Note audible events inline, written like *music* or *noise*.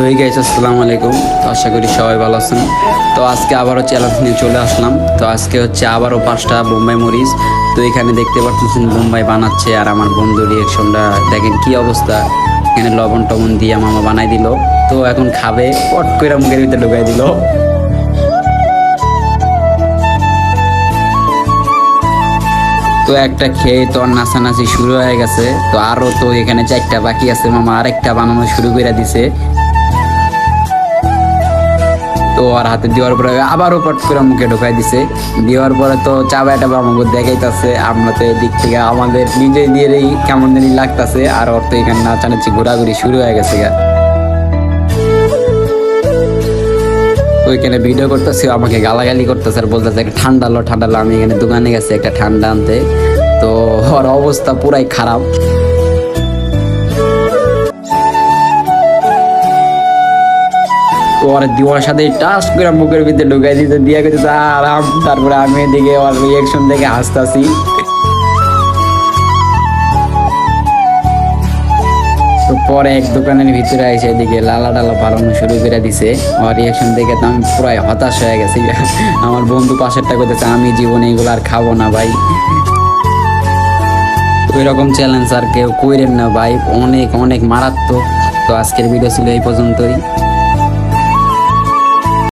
তো এই গাইস আসসালামু আলাইকুম। তো আশা করি সবাই ভালো আছেন। তো আজকে আবারও চ্যালেঞ্জ নিয়ে চলে আসলাম। তো আজকে হচ্ছে আবারও পাঁচটা বোম্বাই মরিচ। তো এখানে দেখতে পাচ্ছেন বোম্বাই বানাচ্ছে আর আমার বন্ধু রিয়েকশনটা দেখেন কি অবস্থা। এখানে লবণ টবণ দিয়ে মামা বানাই দিল। তো এখন খাবে, পট করে মুখের ভিতরে ঢুকাই দিল। তো একটা খেয়ে তো আর নাচানাচি শুরু হয়ে গেছে। তো আরও তো এখানে চারটা বাকি আছে। মামা আরেকটা বানানো শুরু করে দিছে। তো আর হাতে দেওয়ার পরে আবারও পট করে মুখে ঢোকাই দিছে। দেওয়ার পরে তো চাবা এটা আমাকে দেখাইতেছে, আমরা তো এদিক থেকে আমাদের নিজে নিজেরই কেমন জানি লাগতেছে, আর ওর তো এখানে না নাচানাচি ঘোরাঘুরি শুরু হয়ে গেছে গা। তো এখানে ভিডিও করতেছি আমাকে গালাগালি করতেছে আর বলতেছে একটা ঠান্ডা লো ঠান্ডা লো, আমি এখানে দোকানে গেছি একটা ঠান্ডা আনতে। তো ওর অবস্থা পুরাই খারাপ। ওর দিওয়ার সাথে টাস করে মুখের ভিতরে ঢুকাই দিতে, দিয়ে গেছে আরাম। তারপরে আমি এদিকে ওর রিয়েকশন দেখে হাসতাছি। তো পরে এক দোকানের ভিতরে এসে এদিকে লালা ডালা বাড়ানো শুরু করে দিছে। আমার রিয়াকশন দেখে তো আমি পুরাই হতাশ হয়ে গেছি। *laughs* আমার বন্ধু পাশেরটা করতেছে আমি জীবনে এগুলো আর খাব না ভাই। ওই রকম চ্যালেঞ্জ আর কেউ কইরেন না ভাই। অনেক অনেক মারাত্মক। তো আজকের ভিডিও ছিল এই পর্যন্তই।